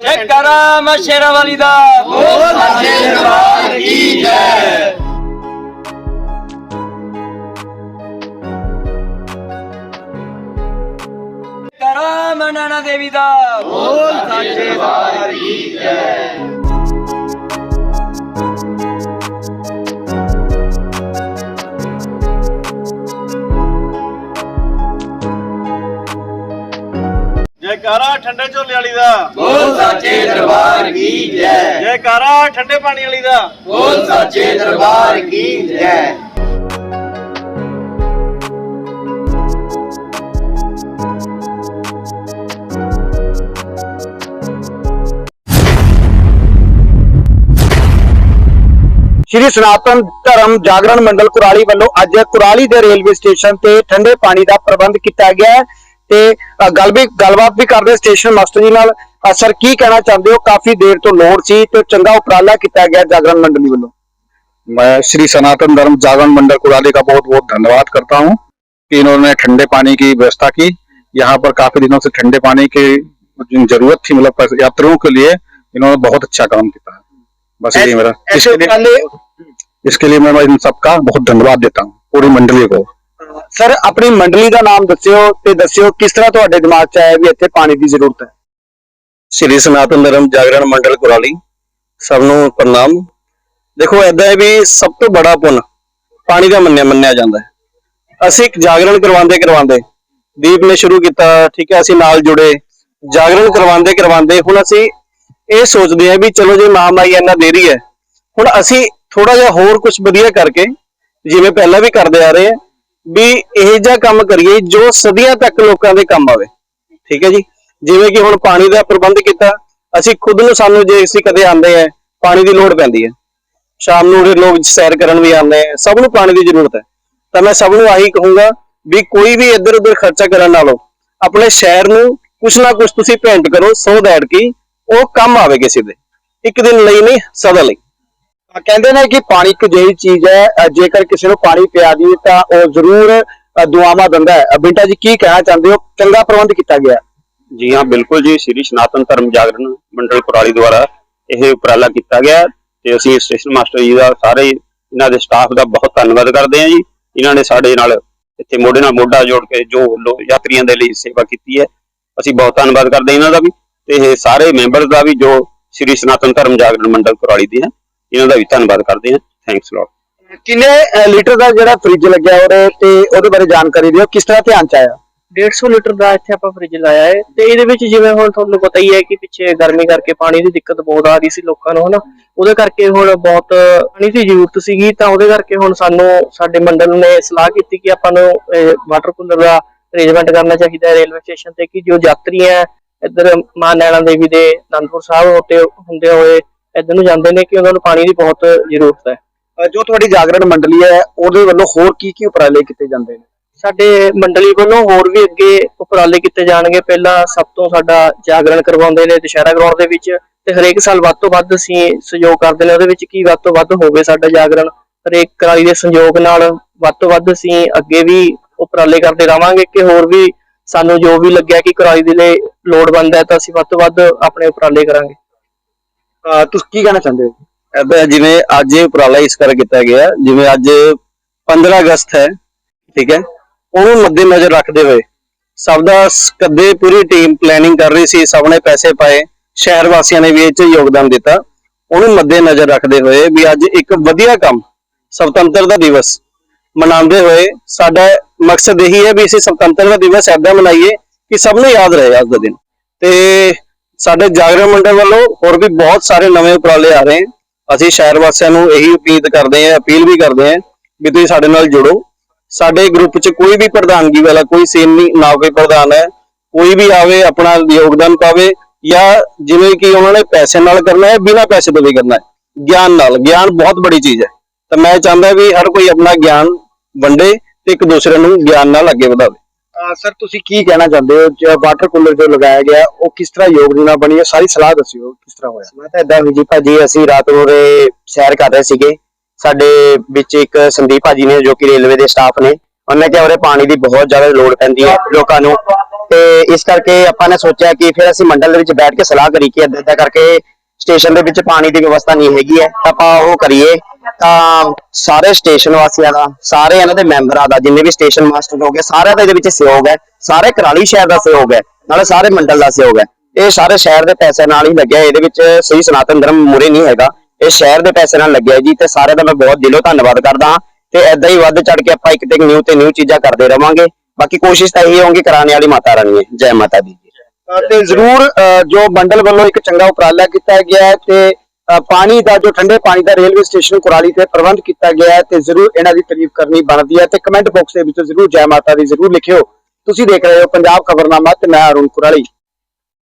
ਜੈਕਾਰਾ ਮਸ਼ੇਰਾ ਵਾਲੀ ਦਾ। ਬੋਲ ਸੱਚੇ ਦਰਬਾਰ ਕੀ ਜੈ। ਜੈਕਾਰਾ ਮਨਾਣਾ ਦੇਵੀ ਦਾ। ਬੋਲ ਸੱਚੇ ਦਰਬਾਰ ਕੀ ਜੈ। ਠੰਡੇ ਝੋਲੇ ਵਾਲੀ ਦਾ। ਬੋਲ ਸੱਚੇ ਦਰਬਾਰ ਕੀ ਜੈ। ਜੈਕਾਰਾ ਠੰਡੇ ਪਾਣੀ ਵਾਲੀ ਦਾ। ਬੋਲ ਸੱਚੇ ਦਰਬਾਰ ਕੀ ਜੈ। ਸ਼੍ਰੀ ਸਨਾਤਨ ਧਰਮ ਜਾਗਰਣ ਮੰਡਲ ਕੁਰਾਲੀ ਵੱਲੋਂ ਅੱਜ ਕੁਰਾਲੀ ਦੇ ਰੇਲਵੇ ਸਟੇਸ਼ਨ ਤੇ ਠੰਡੇ ਪਾਣੀ ਦਾ ਪ੍ਰਬੰਧ ਕੀਤਾ ਗਿਆ ਹੈ। ਤੇ ਅ, ਗੱਲ ਵੀ ਗੱਲਬਾਤ ਵੀ ਕਰਦੇ ਸਟੇਸ਼ਨ ਮਾਸਟਰ ਜੀ ਨਾਲ ਅ, ਸਰ ਕੀ ਕਹਿਣਾ ਚਾਹੁੰਦੇ ਹੋ ਕਾਫੀ ਦੇਰ ਤੋਂ ਲੋੜ ਸੀ ਤੇ ਚੰਗਾ ਉਪਰਾਲਾ ਕੀਤਾ ਗਿਆ जागरण मंडली ਵੱਲੋं मैं श्री सनातन धर्म जागरण मंडल कुराली का बहुत बहुत धन्यवाद करता हूँ कि इन्होंने ठंडे पानी की व्यवस्था की यहाँ पर काफी दिनों से ठंडे पानी की जो जरूरत थी मतलब पस- यात्रियों के लिए इन्होंने बहुत अच्छा काम किया है बस यही मेरा ऐसे इसके लिए उपाले इसके लिए मैं इन सबका बहुत धन्यवाद देता हूँ पूरी मंडली को ਸਰ, ਆਪਣੀ ਮੰਡਲੀ ਦਾ ਨਾਮ ਦੱਸਿਓ ਤੇ ਦੱਸਿਓ ਕਿਸ ਤਰ੍ਹਾਂ ਤੁਹਾਡੇ ਦਿਮਾਗ 'ਚ ਆਇਆ ਵੀ ਇੱਥੇ ਪਾਣੀ ਦੀ ਜ਼ਰੂਰਤ ਹੈ? ਸ੍ਰੀ ਸਨਾਤਨ ਧਰਮ ਜਾਗਰਣ ਮੰਡਲ ਕੁਰਾਲੀ, ਸਭ ਨੂੰ ਪ੍ਰਣਾਮ। ਦੇਖੋ, ਏਦਾਂ ਹੈ ਵੀ ਸਭ ਤੋਂ ਬੜਾ ਪੁੰਨ ਪਾਣੀ ਦਾ ਮੰਨਿਆ ਮੰਨਿਆ ਜਾਂਦਾ ਹੈ। ਅਸੀਂ ਇੱਕ ਜਾਗਰਣ ਕਰਵਾਉਂਦੇ ਕਰਵਾਉਂਦੇ, ਦੀਪ ਨੇ ਸ਼ੁਰੂ ਕੀਤਾ, ਠੀਕ ਹੈ, ਅਸੀਂ ਨਾਲ ਜੁੜੇ। ਜਾਗਰਣ ਕਰਵਾਉਂਦੇ ਕਰਵਾਉਂਦੇ, ਹੁਣ ਅਸੀਂ ਇਹ ਸੋਚਦੇ ਹਾਂ ਵੀ ਚਲੋ ਜੇ ਮਹਾਮਾਈ ਇੰਨਾ ਦੇਰੀ ਹੈ, ਹੁਣ ਅਸੀਂ ਥੋੜਾ ਜਿਹਾ ਹੋਰ ਕੁਝ ਵਧੀਆ ਕਰਕੇ, ਜਿਵੇਂ ਪਹਿਲਾਂ ਵੀ ਕਰਦੇ ਆ ਰਹੇ ਹਾਂ ਵੀ ਇਹ ਜਿਹਾ ਕੰਮ ਕਰੀਏ ਜੋ ਸਦੀਆਂ ਤੱਕ ਲੋਕਾਂ ਦੇ ਕੰਮ ਆਵੇ। ਠੀਕ ਹੈ ਜੀ? ਜਿਵੇਂ ਕਿ ਹੁਣ ਪਾਣੀ ਦਾ ਪ੍ਰਬੰਧ ਕੀਤਾ, ਅਸੀਂ ਖੁਦ ਨੂੰ ਸਾਨੂੰ ਜੇ ਅਸੀਂ ਕਦੇ ਆਉਂਦੇ ਆ, ਪਾਣੀ ਦੀ ਲੋੜ ਪੈਂਦੀ ਹੈ। ਸ਼ਾਮ ਨੂੰ ਉਰੇ ਲੋਕ ਸੈਰ ਕਰਨ ਵੀ ਆਉਂਦੇ ਆ, ਸਭ ਨੂੰ ਪਾਣੀ ਦੀ ਜ਼ਰੂਰਤ ਹੈ। ਤਾਂ ਮੈਂ ਸਭ ਨੂੰ ਆਹੀ ਕਹੂੰਗਾ ਵੀ ਕੋਈ ਵੀ ਇੱਧਰ ਉੱਧਰ ਖਰਚਾ ਕਰਨ ਨਾਲੋਂ, ਆਪਣੇ ਸ਼ਹਿਰ ਨੂੰ ਕੁਛ ਨਾ ਕੁਛ ਤੁਸੀਂ ਭੇਂਟ ਕਰੋ, ਸੋ ਦੈਟ ਕਿ ਉਹ ਕੰਮ ਆਵੇ ਕਿਸੇ ਦੇ। ਇੱਕ ਦਿਨ ਲਈ ਨਹੀਂ, ਸਦਾ ਲਈ। ਕਹਿੰਦੇ ਨੇ ਕਿ ਪਾਣੀ ਇੱਕ ਜਿਹੀ ਚੀਜ਼ ਹੈ ਜੇਕਰ ਕਿਸੇ ਨੂੰ ਪਾਣੀ ਪਿਆ ਦੀ ਤਾਂ ਉਹ ਜ਼ਰੂਰ ਦੁਆਵਾਂ ਦਿੰਦਾ ਹੈ। ਬਿੰਟਾ ਜੀ, ਕੀ ਕਹਿਣਾ ਚਾਹੁੰਦੇ ਹੋ? ਚੰਗਾ ਪ੍ਰਬੰਧ ਕੀਤਾ ਗਿਆ ਜੀ ਹਾਂ, ਬਿਲਕੁਲ ਜੀ। ਸ੍ਰੀ ਸਨਾਤਨ ਧਰਮ ਜਾਗਰਣ ਮੰਡਲ ਕੁਰਾਲੀ ਦੁਆਰਾ ਇਹ ਉਪਰਾਲਾ ਕੀਤਾ ਗਿਆ ਤੇ ਅਸੀਂ ਸਟੇਸ਼ਨ ਮਾਸਟਰ ਜੀ ਦਾ ਸਾਰੇ ਇਹਨਾਂ ਦੇ ਸਟਾਫ ਦਾ ਬਹੁਤ ਧੰਨਵਾਦ ਕਰਦੇ ਹਾਂ ਜੀ। ਇਹਨਾਂ ਨੇ ਸਾਡੇ ਨਾਲ ਇੱਥੇ ਮੋਢੇ ਨਾਲ ਮੋਢਾ ਜੋੜ ਕੇ ਜੋ ਲੋ- ਯਾਤਰੀਆਂ ਦੇ ਲਈ ਸੇਵਾ ਕੀਤੀ ਹੈ, ਅਸੀਂ ਬਹੁਤ ਧੰਨਵਾਦ ਕਰਦੇ ਹਾਂ ਇਹਨਾਂ ਦਾ ਵੀ। ਤੇ ਇਹ ਸਾਰੇ ਮੈਂਬਰ ਦਾ ਵੀ ਜੋ ਸ੍ਰੀ ਸਨਾਤਨ ਧਰਮ ਜਾਗਰਣ ਮੰਡਲ ਕੁਰਾਲੀ ਦੇ ਹੈ ਇਹਨਾਂ ਦਾ ਵੀ ਧੰਨਵਾਦ ਕਰਦੇ ਹਾਂ। ਥੈਂਕਸ ਲੋਟ ਕਿੰਨੇ ਲੀਟਰ ਦਾ ਜਿਹੜਾ ਫ੍ਰਿਜ ਲੱਗਿਆ ਉਹਦੇ ਤੇ ਉਹਦੇ ਬਾਰੇ ਜਾਣਕਾਰੀ ਦਿਓ ਕਿਸ ਤਰ੍ਹਾਂ ਧਿਆਨ ਚ ਆਇਆ? 150 ਲੀਟਰ ਦਾ ਇੱਥੇ ਆਪਾਂ ਫ੍ਰਿਜ ਲਾਇਆ ਹੈ ਤੇ ਇਹਦੇ ਵਿੱਚ ਜਿਵੇਂ ਹੁਣ ਤੁਹਾਨੂੰ ਪਤਾ ਹੀ ਹੈ ਕਿ ਪਿੱਛੇ ਗਰਮੀ ਕਰਕੇ ਪਾਣੀ ਦੀ ਦਿੱਕਤ ਬਹੁਤ ਆ ਰਹੀ ਸੀ ਲੋਕਾਂ ਨੂੰ ਹਨਾ? ਉਹਦੇ ਕਰਕੇ ਹੁਣ ਬਹੁਤ ਪਾਣੀ ਦੀ ਜ਼ਰੂਰਤ ਸੀਗੀ ਤਾਂ ਉਹਦੇ ਕਰਕੇ ਹੁਣ ਸਾਨੂੰ ਸਾਡੇ ਮੰਡਲ ਨੇ ਸਲਾਹ ਕੀਤੀ ਕਿ ਆਪਾਂ ਨੂੰ ਵਾਟਰ ਕੂਲਰ ਦਾ ਅਰੇਂਜਮੈਂਟ ਕਰਨਾ ਚਾਹੀਦਾ ਹੈ ਰੇਲਵੇ ਸਟੇਸ਼ਨ ਤੇ ਕਿ ਜੋ ਯਾਤਰੀ ਹੈ ਇੱਧਰ ਮਾਂ ਨੈਣਾ ਦੇਵੀ ਦੇ ਅਨੰਦਪੁਰ ਸਾਹਿਬ ਹੋਤੇ ਹੁੰਦੇ ਹੋਏ ਇੱਧਰ ਨੂੰ ਜਾਂਦੇ ਨੇ ਕਿ ਉਹਨਾਂ ਨੂੰ ਪਾਣੀ ਦੀ ਬਹੁਤ ਜ਼ਰੂਰਤ ਹੈ। ਜੋ ਤੁਹਾਡੀ ਜਾਗਰਣ ਮੰਡਲੀ ਹੈ ਉਹਦੇ ਵੱਲੋਂ ਹੋਰ ਕੀ ਕੀ ਉਪਰਾਲੇ ਕੀਤੇ ਜਾਂਦੇ ਨੇ? ਸਾਡੇ ਮੰਡਲੀ ਵੱਲੋਂ ਹੋਰ ਵੀ ਅੱਗੇ ਉਪਰਾਲੇ ਕੀਤੇ ਜਾਣਗੇ। ਪਹਿਲਾਂ ਸਭ ਤੋਂ ਸਾਡਾ ਜਾਗਰਣ ਕਰਵਾਉਂਦੇ ਨੇ ਦੁਸ਼ਹਿਰਾ ਗਰਾਊਂਡ ਦੇ ਵਿੱਚ ਤੇ ਹਰੇਕ ਸਾਲ ਵੱਧ ਤੋਂ ਵੱਧ ਅਸੀਂ ਸਹਿਯੋਗ ਕਰਦੇ ਨੇ। ਉਹਦੇ ਵਿੱਚ ਕੀ ਵੱਧ ਤੋਂ ਵੱਧ ਹੋਵੇ ਸਾਡਾ ਜਾਗਰਣ ਹਰੇਕ ਕਰਾਲੀ ਦੇ ਸੰਯੋਗ ਨਾਲ ਵੱਧ ਤੋਂ ਵੱਧ ਅਸੀਂ ਅੱਗੇ ਵੀ ਉਪਰਾਲੇ ਕਰਦੇ ਰਵਾਂਗੇ ਕਿ ਹੋਰ ਵੀ ਸਾਨੂੰ ਜੋ ਵੀ ਲੱਗਿਆ ਕਿ ਕਰਾਲੀ ਦੇ ਲਈ ਲੋੜਵੰਦ ਹੈ ਤਾਂ ਅਸੀਂ ਵੱਧ ਤੋਂ ਵੱਧ ਆਪਣੇ ਉਪਰਾਲੇ ਕਰਾਂਗੇ। ਅ, ਤੁਸੀਂ ਕੀ ਕਹਿਣਾ ਚਾਹੁੰਦੇ ਹੋ? ਏਦਾਂ ਜਿਵੇਂ ਅੱਜ ਇਹ ਉਪਰਾਲਾ ਇਸ ਕਰਕੇ ਕੀਤਾ ਗਿਆ ਜਿਵੇਂ ਅੱਜ 15 ਅਗਸਤ ਹੈ ਠੀਕ ਹੈ ਉਹਨੂੰ ਮੱਦੇ ਨਜ਼ਰ ਰੱਖਦੇ ਹੋਏ ਸਭ ਦਾ ਸ- ਕਦੇ ਪੂਰੀ ਟੀਮ ਪਲੈਨਿੰਗ ਕਰ ਰਹੀ ਸੀ ਸਭ ਨੇ ਪੈਸੇ ਪਾਏ ਸ਼ਹਿਰ ਵਾਸੀਆਂ ਨੇ ਵੀ ਇਹ 'ਚ ਯੋਗਦਾਨ ਦਿੱਤਾ ਉਹਨੂੰ ਮੱਦੇ ਨਜ਼ਰ ਰੱਖਦੇ ਹੋਏ ਵੀ ਅੱਜ ਇੱਕ ਵਧੀਆ ਕੰਮ ਸੁਤੰਤਰਤਾ ਦਿਵਸ ਮਨਾਉਂਦੇ ਹੋਏ ਸਾਡਾ ਮਕਸਦ ਇਹੀ ਹੈ ਵੀ ਅਸੀਂ ਸੁਤੰਤਰਤਾ ਦਿਵਸ ਏਦਾਂ ਮਨਾਈਏ ਕਿ ਸਭ ਨੂੰ ਯਾਦ ਰਹੇ ਅੱਜ ਦਾ ਦਿਨ। ਤੇ ਸਾਡੇ ਜਾਗਰਣ ਮੰਡਲ ਵੱਲੋਂ ਹੋਰ ਵੀ ਬਹੁਤ ਸਾਰੇ ਨਵੇਂ ਉਪਰਾਲੇ ਆ ਰਹੇ ਹਨ ਅਸੀਂ ਸ਼ਹਿਰ ਵਾਸੀਆਂ ਨੂੰ ਇਹੀ ਅਪੀਲ ਕਰਦੇ ਹਾਂ, ਅਪੀਲ ਵੀ ਕਰਦੇ ਹਾਂ ਵੀ ਤੁਸੀਂ ਸਾਡੇ ਨਾਲ ਜੁੜੋ। ਸਾਡੇ ਗਰੁੱਪ 'ਚ ਕੋਈ ਵੀ ਪ੍ਰਧਾਨਗੀ ਵਾਲਾ, ਕੋਈ ਸੇਮ ਨਹੀਂ ਨਾ ਕੋਈ ਪ੍ਰਧਾਨ ਹੈ, ਕੋਈ ਵੀ ਆਵੇ, ਆਪਣਾ ਯੋਗਦਾਨ ਪਾਵੇ ਜਾਂ ਜਿਵੇਂ ਕਿ ਉਹਨਾਂ ਨੇ ਪੈਸੇ ਨਾਲ ਕਰਨਾ ਹੈ, ਬਿਨਾਂ ਪੈਸੇ ਤੋਂ ਵੀ ਕਰਨਾ ਹੈ। ਗਿਆਨ ਨਾਲ, ਗਿਆਨ ਬਹੁਤ ਬੜੀ ਚੀਜ਼ ਹੈ। ਤਾਂ ਮੈਂ ਚਾਹੁੰਦਾ ਵੀ ਹਰ ਕੋਈ ਆਪਣਾ ਗਿਆਨ ਵੰਡੇ ਤੇ ਇੱਕ ਦੂਸਰੇ ਨੂੰ ਗਿਆਨ ਨਾਲ ਅੱਗੇ ਵਧਾਵੇ। ਸਰ, ਤੁਸੀਂ ਕੀ ਕਹਿਣਾ ਚਾਹੁੰਦੇ ਹੋ? ਜੋ ਵਾਟਰ ਕੂਲਰ ਜੋ ਲਗਾਇਆ ਗਿਆ, ਉਹ ਕਿਸ ਤਰ੍ਹਾਂ ਯੋਗਦਾਨ ਬਣੀ ਹੈ ਸਾਰੀ ਸਲਾਹ ਦੱਸਿਓ, ਕਿਸ ਤਰ੍ਹਾਂ ਹੋਇਆ? ਮੈਂ ਤਾਂ ਇਦਾਂ ਹੋਈ ਜੀ ਭਾਜੀ, ਅਸੀਂ ਰਾਤ ਨੂੰ ਉਰੇ ਸੈਰ ਕਰ ਰਹੇ ਸੀਗੇ। ਸਾਡੇ ਵਿੱਚ ਇੱਕ ਸੰਦੀਪ ਭਾਜੀ ਨੇ, ਜੋ ਕਿ ਰੇਲਵੇ ਦੇ ਸਟਾਫ ਨੇ, ਉਹਨੇ ਕਿਹਾ ਉਰੇ ਪਾਣੀ ਦੀ ਬਹੁਤ ਜ਼ਿਆਦਾ ਲੋੜ ਪੈਂਦੀ ਹੈ ਲੋਕਾਂ ਨੂੰ। ਤੇ ਇਸ ਕਰਕੇ ਆਪਾਂ ਨੇ ਸੋਚਿਆ ਕਿ ਫਿਰ ਅਸੀਂ ਮੰਡਲ ਦੇ ਵਿੱਚ ਬੈਠ ਕੇ ਸਲਾਹ ਕਰੀ ਕਿ ਏਦਾਂ ਏਦਾਂ ਕਰਕੇ ਸਟੇਸ਼ਨ ਦੇ ਵਿੱਚ ਪਾਣੀ ਦੀ ਵਿਵਸਥਾ ਨਹੀਂ ਹੈਗੀ ਹੈ ਤਾਂ ਆਪਾਂ ਉਹ ਕਰੀਏ, ਤਾਂ ਸਾਰੇ ਸਟੇਸ਼ਨ ਵਾਸੀਆਂ ਦਾ, ਸਾਰੇ ਇਹਨਾਂ ਦੇ ਮੈਂਬਰਾਂ ਦਾ, ਜਿੰਨੇ ਵੀ ਸਟੇਸ਼ਨ ਮਾਸਟਰ ਹੋ ਗਏ, ਸਾਰਿਆਂ ਦਾ ਇਹਦੇ ਵਿੱਚ ਸਹਿਯੋਗ ਹੈ, ਸਾਰੇ ਕਰਾਲੀ ਸ਼ਹਿਰ ਦਾ ਸਹਿਯੋਗ ਹੈ, ਨਾਲੇ ਸਾਰੇ ਮੰਡਲ ਦਾ ਸਹਿਯੋਗ ਹੈ। ਇਹ ਸਾਰੇ ਸ਼ਹਿਰ ਦੇ ਪੈਸੇ ਨਾਲ ਹੀ ਲੱਗਿਆ, ਇਹਦੇ ਵਿੱਚ ਸਹੀ ਸਨਾਤਨ ਧਰਮ ਮੁਰੇ ਨਹੀਂ ਹੈਗਾ। ਇਹ ਸ਼ਹਿਰ ਦੇ ਪੈਸੇ ਨਾਲ ਲੱਗਿਆ ਜੀ, ਤੇ ਸਾਰੇ ਦਾ ਮੈਂ ਬਹੁਤ ਦਿਲੋਂ ਧੰਨਵਾਦ ਕਰਦਾ ਹਾਂ, ਤੇ ਐਦਾਂ ਹੀ ਵੱਧ ਚੜ ਕੇ ਆਪਾਂ ਇੱਕ ਤੇ ਇੱਕ ਨਿਊ ਤੇ ਨਿਊ ਚੀਜ਼ਾਂ ਕਰਦੇ ਰਵਾਂਗੇ। ਬਾਕੀ ਕੋਸ਼ਿਸ਼ ਤਾਂ ਇਹੀ ਹੋਊਗੀ ਕਰਾਣੇ ਵਾਲੀ ਮਾਤਾ ਰਾਣੀ ਹੈ। ਜੈ ਮਾਤਾ ਦੀ। ਤੇ ਜ਼ਰੂਰ ਅ, ਜੋ ਮੰਡਲ ਵੱਲੋਂ ਇੱਕ ਚੰਗਾ ਉਪਰਾਲਾ ਕੀਤਾ ਗਿਆ ਹੈ ਤੇ ਪਾਣੀ ਦਾ ਜੋ ਠੰਡੇ ਪਾਣੀ ਦਾ ਰੇਲਵੇ ਸਟੇਸ਼ਨ ਕੁਰਾਲੀ ਤੇ ਪ੍ਰਬੰਧ ਕੀਤਾ ਗਿਆ ਹੈ ਤੇ ਜ਼ਰੂਰ ਇਹਨਾਂ ਦੀ ਤਾਰੀਫ ਕਰਨੀ ਬਣਦੀ ਹੈ ਤੇ ਕਮੈਂਟ ਬਾਕਸ ਦੇ ਵਿੱਚ ਜ਼ਰੂਰ ਜੈ ਮਾਤਾ ਦੀ ਜ਼ਰੂਰ ਲਿਖਿਓ। ਤੁਸੀਂ ਦੇਖ ਰਹੇ ਹੋ ਪੰਜਾਬ ਖਬਰਨਾਮਾ ਤੇ ਮੈਂ ਅਰੁਣ ਕੁਰਾਲੀ।